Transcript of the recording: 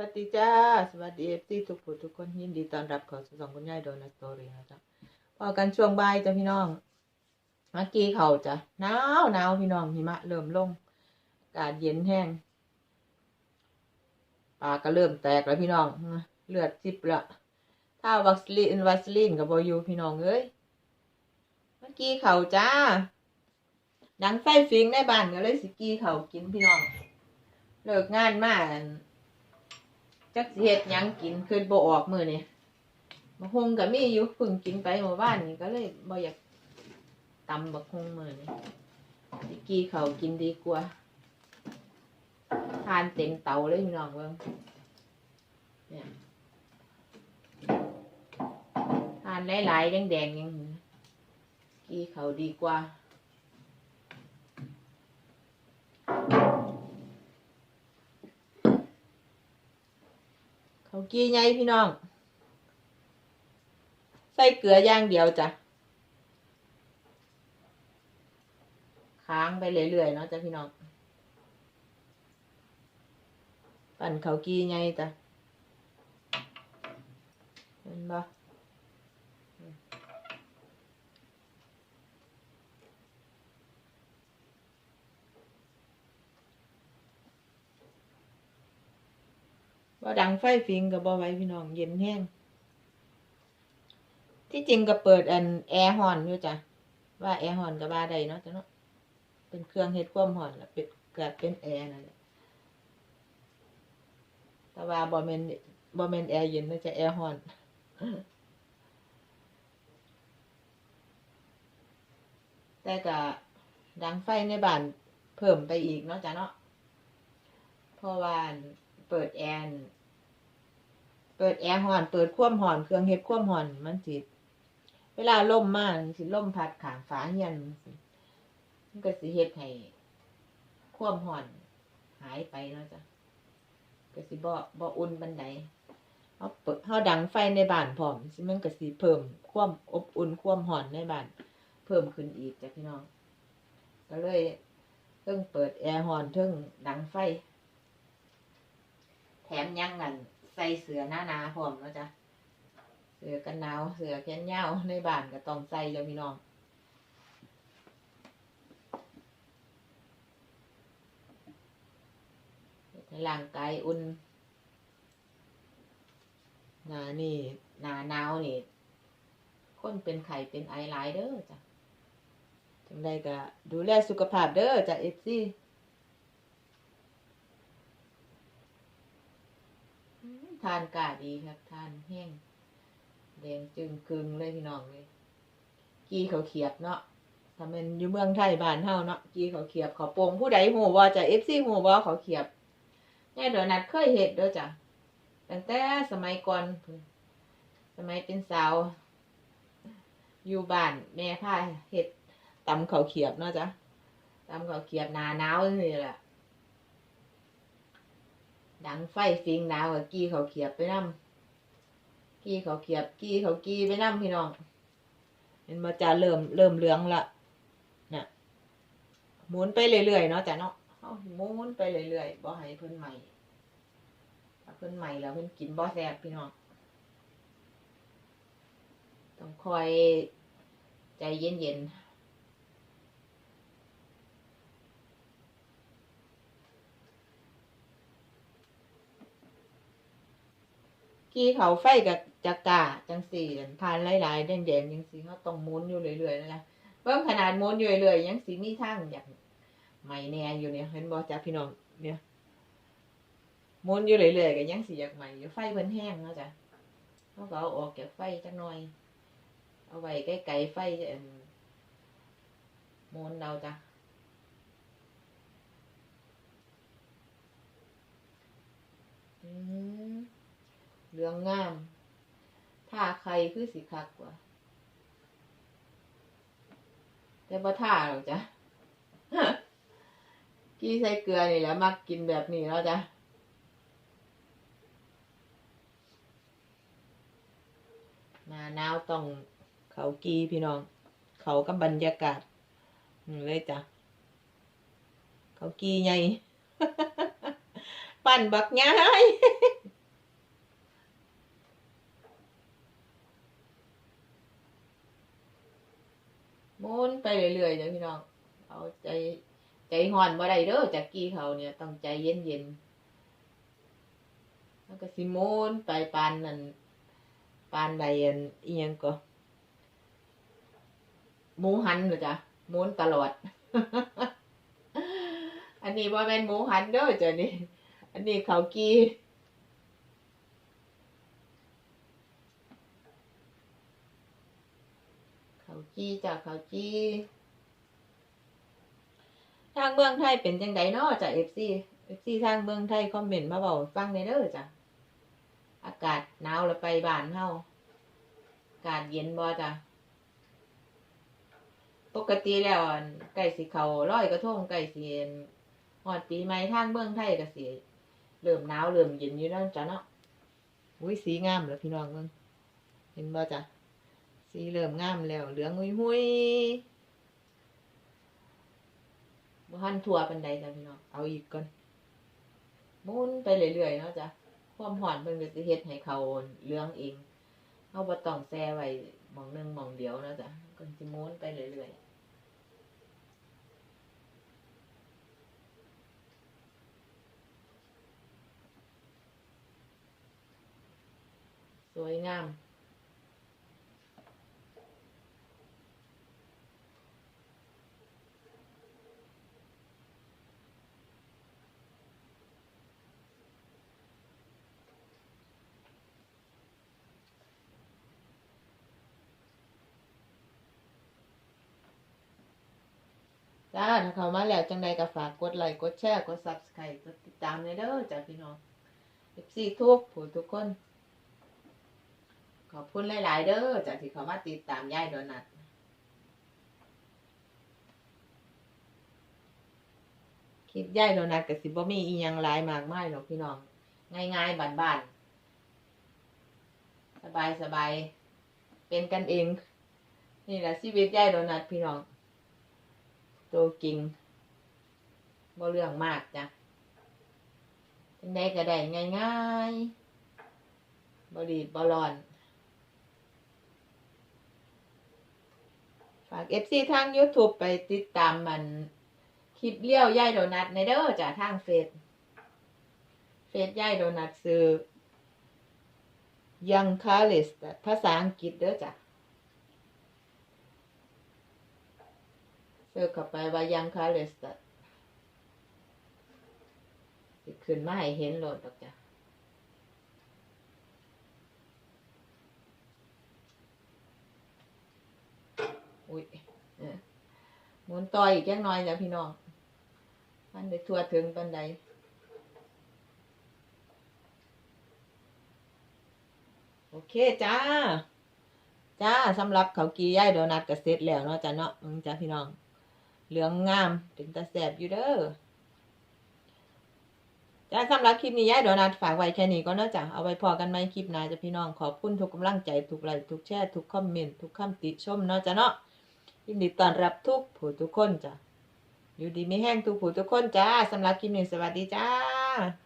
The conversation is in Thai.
วัสดีจ้า สวัสดีเอฟซีทุกผู้ทุกคนยินดีต้อนรับเข้าสู่สองคุณยายโดนสตอรี่นะจ๊ะพอกันช่วงบ่ายจ้ะพี่น้องเมื่อกี้เขาจ้ะหนาวหนาวพี่น้องหิมะเริ่มลงอากาศเย็นแห้งปากก็เริ่มแตกแล้วพี่น้องเลือดซิบละถ้าวัคซีนวัคซีนกับบอยู่พี่น้องเอ้ยเมื่อกี้เขาจ้าดังไฟฟิงในบ้านก็เลยสิกี้เขากินพี่น้อง เลิกงานมาอั่น จักสิเฮ็ดหยังกินคืนบ่ออกมื้อนี่บักฮุงก็มีอยู่เพิ่งกินไปเมื่อวานนี่ก็เลยบ่อยากตำบักฮุงมื้อนี่สิกี้เขาวกินดีกว่าทานเต็มเตาเลยพี่น้องเบิ่งเนี่ยทานหลายๆแดงๆอยังนี้กี้เขาวดีกว่า เขากี้ไงพี่น้อง ใส่เกลือย่างเดียวจ้ะ ค้างไปเรื่อยๆเนาะจ้ะพี่น้อง ปั่นเขากี้ไงจ้ะเห็นปะ บ่ดังไฟฟิงกับบ่ไว้พี่น้องเย็นแห้ง ที่จริงก็เปิดอันแอร์ฮอนอยู่จ้ะ ว่าแอร์ฮอนก็ว่าได้เนาะจ้ะเนาะ เป็นเครื่องเฮ็ดความร้อนแล้วเป็นเกิดเป็นแอร์นั่นแหละแต่ว่าบ่แม่นบ่แม่นแอร์เย็นนะจะแอร์ร้อนแต่ก็ดังไฟในบ้านเพิ่มไปอีกเนาะจ้ะเนาะเพราะว่า เปิดแอร์เปิดแอร์ร้อน เปิดความร้อน เครื่องเฮ็ดความร้อนมันสิเวลาล่มมามันสิลมพัดขางฝาเฮียนมันมันก็สิเฮ็ดให้ความร้อนหายไปเนาะจ้ะก็สิบ่บ่อุ่นปานใดเฮาเปิดเฮาดังไฟในบ้านพร้อมสิมันก็สิเพิ่มความอบอุ่นความร้อนในบ้าน เพิ่มขึ้นอีกจ้ะพี่น้อง ก็เลยเพิ่งเปิดแอร์ร้อนเพิ่งดังไฟ แถมยังงันใส่เสื้อหนาๆพร้อมนะจ้ะ เสือกันหนาว เสือแขนยาวในบ้านก็ต้องใส่แล้วพี่น้องให้ร่างกายอุ่นหนานี่หนาหนาวนี่ คนเป็นไข้เป็นไอหลเด้อจ้ะจังใดก็ดูแลสุขภาพเด้อจ้ะเอฟซี่ ทานกาดีครับทานแห้งแดงจึงกึงเลยพี่น้องเลยกี้เขาเขียบเนาะถ้ามันอยู่เมืองไทยบ้านเฮาเนาะกี้เขาเขียบเขาโปงผู้ใดหูว่าจะเอฟซีหูว่าเขาเขียบยายโดนัดเคยเห็ดเด้อจ้ะตั้งแต่สมัยก่อน สมัยเป็นสาว อยู่บ้านแม่พาเห็ดตำข้าเขียบเนาะจ้ะตำข้าเขียบนาหนาวนี่แหละ ดังไฟฟิงหนาวกับกี้ข้าเขียบไปนํกี้ข้าเขียบกี้ข้ากี้ไปนํพี่น้องเห็นมาจะเริ่มเริ่มเหลืองละน่ะหมุนไปเรื่อยๆเนาะจ้ะเนาะเอาหมุนไปเรื่อยๆบ่ให้เพิ่นใหม่ถ้าเพิ่นใหม่แล้วเพิ่นกินบ่แซ่บพี่น้องต้องคอยใจเย็นๆ กี้เขาไฟกับจักกาจังสี่ทานหลายๆแดงๆจังสี่เขาต้องหมุนอยู่เรื่อยๆนั่นแหละเบิ่งขนาดหมุนอยู่เรื่อยๆยังสิมีทางอย่ากไม่แน่อยู่เนี่ยเห็นบอจ้าพี่น้องเนี่ยหมุนอยู่เรื่อยๆก็ยังสิอยากใหม่อยู่ไฟเพิ่นแห้งเนาะจ้ะเขาก็เอาออกจากไฟจักหน่อย เอาไว้ใกล้ๆไฟจะอั่นหมุนเราจ้ะอืม เหลืองงามถ้าใครคือสิคักกว่า แต่บ่ท่าหรอกจ้ะกี้ใส่เกลือนี่แหละมักกินแบบนี้แล้วจ้ะหน้าหนาวต้องเขากีพี่น้อง เขากับบรรยากาศอืมเลยจ้ะ เขากีไง ปั่นบักย้าย ห มุนไปเรื่อยๆจ้ะพี่น้อง เอาใจใจห่อนบ่ได้เด้อจากกี้เขาเนี่ยต้องใจเย็นๆแล้วก็สิมุนไปปานนั่นปานใดอันอียังก็หมูหันเหรอจ้ะหมุนตลอด อันนี้บ่แม่นหมูหันเด้อจ้ะนี่ อันนี้เขากี จีจ้ะเขาจีทางเมืองไทยเป็นจังไดเนาะจ้ะ FC FC ทางเมืองไทยคอมเมนต์มาเว้าฟังในเด้อจ้ะอากาศหนาวแล้วไปบ้านเฮาอากาศเย็นบ่จ้ะปกติแล้วอั่สิเขาร้อยกระทงใกล้สิฮอดปีใหม่ทางเมืองไทยก็สิเริ่มหนาวเริ่มเย็นอยู่แล้วจ้ะเนาะอุ้ยสีงามแล้วพี่น้องเบิ่งเห็นบ่จ้ะ สีเริ่มงามแล้ว เหลืองหุยหุยบ่ทันทั่วปานใดจ้ะพี่น้อง เอาอีกก่อนมุนไปเรื่อยๆเนาะจ้ะ ความร้อนเพิ่นก็สิเฮ็ดให้เขาเหลืองเองเฮาบ่ต้องแช่ไว้หม้องหนึงหม้องเดียวเนาะจ้ะก็สิหมุนไปเรื่อยๆสวยงาม จ้าถ้าเข้ามาแล้วจังใดก็ฝากกดไลค์กดแชร์กด Subscribe กดติดตามในเด้อจ้าพี่น้อง FC ทุกผู้ทุกคน ขอบคุณหลาย ๆ เด้อจากที่เขามาติดตามย่ายโดนัทคลิปย่ายโดนัทกับสิบ่มีอีหยังหลายมากมายหรอกพี่น้องง่าย ๆบ้านๆสบายๆเป็นกันเอง นี่แหละชีวิตย่ายโดนัทพี่น้อง ตัวจริงบ่เรื่องมากจ้ะจังได้ก็ได้ง่ายๆบ่รีบบ่ร้อน ฝาก FC ทาง YouTube ไปติดตามมัน คลิปเลี้ยวย่ายโดนัทในเด้อจ้ะทางเฟซเฟซย่ายโดนัทซื้อ Young c a r l i s ภาษาอังกฤษเด้อจ้ะ เสิร์ชเข้าไปว่า Young c a r l i s สิขึ้นมาให้เห็นโหลดดอกจ้ะอุ้ยเออหมุนต่ออีกจักหน่อยจ้ะพี่น้องมันได้ทั่วถึงปันใดโอเคจ้า จ้าสำหรับเขากีย่ายโดนัทก็เสร็จแล้วเนาะจ้ะเนาะจ้ะพี่น้อง เหลืองงามถึงตาแสบอยู่เด้อจ้าสำหรับคลิปนี้ย่ายโดนัทฝากไว้แค่นี้ก็เนาะจ้ะเอาไว้พอกันไหมคลิปหน้าจะพี่น้องขอบคุณทุกกำลังใจทุกไลค์ทุกแชร์ทุกคอมเมนต์ทุกคำติชมเนาะจ้ะเนาะยินดีต้อนรับทุกผู้ทุกคนจ้ะอยู่ดีไม่แห้งทุกผู้ทุกคนจ้าสำหรับคลิปนี้สวัสดีจ้า